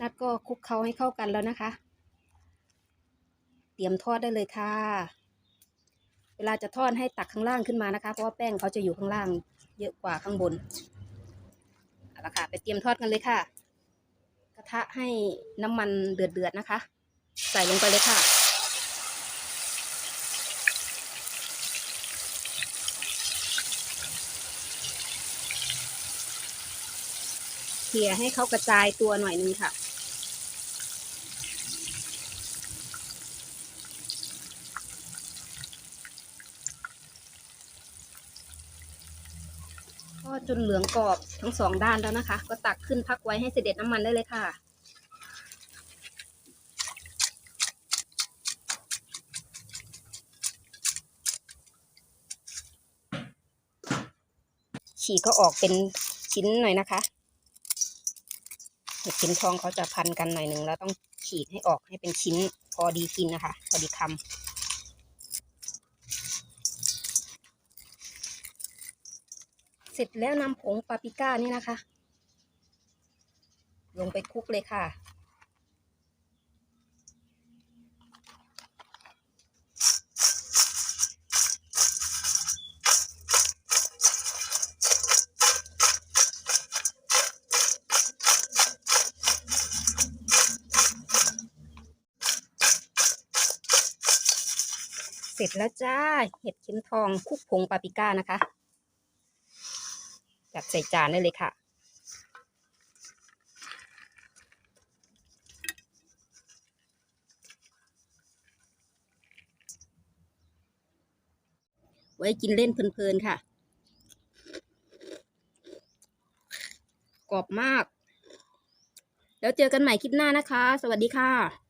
นัดก็คลุกเคล้าให้เข้ากันแล้วนะคะ เตรียมทอดได้เลยค่ะ เวลาจะทอดให้ตักข้างล่างขึ้นมานะคะ เพราะว่าแป้งเขาจะอยู่ข้างล่าง เยอะกว่าข้างบนเอาละค่ะ ไปเตรียมทอดกันเลยค่ะ กระทะให้น้ำมันเดือดๆนะคะ ใส่ลงไปเลยค่ะเขี่ยให้เขากระจายตัวหน่อยนึงค่ะ ทอดจนเหลืองกรอบทั้งสองด้านแล้วนะคะ ก็ตักขึ้นพักไว้ให้เสด็จน้ำมันได้เลยค่ะ ฉีกก็ออกเป็นชิ้นหน่อยนะคะเห็ดเข็มทองเขาจะพันกันหน่อยหนึ่งแล้วต้องฉีกให้ออกให้เป็นชิ้นพอดีกินนะคะ พอดีคำ เสร็จแล้วนำผงปาปิก้านี่นะคะ ลงไปคลุกเลยค่ะ เสร็จแล้วจ้า เห็ดเข็มทองคลุกผงปาปิก้านะคะ จัดใส่จานได้เลยค่ะ ไว้กินเล่นเพลินๆค่ะ กรอบมาก แล้วเจอกันใหม่คลิปหน้านะคะ สวัสดีค่ะ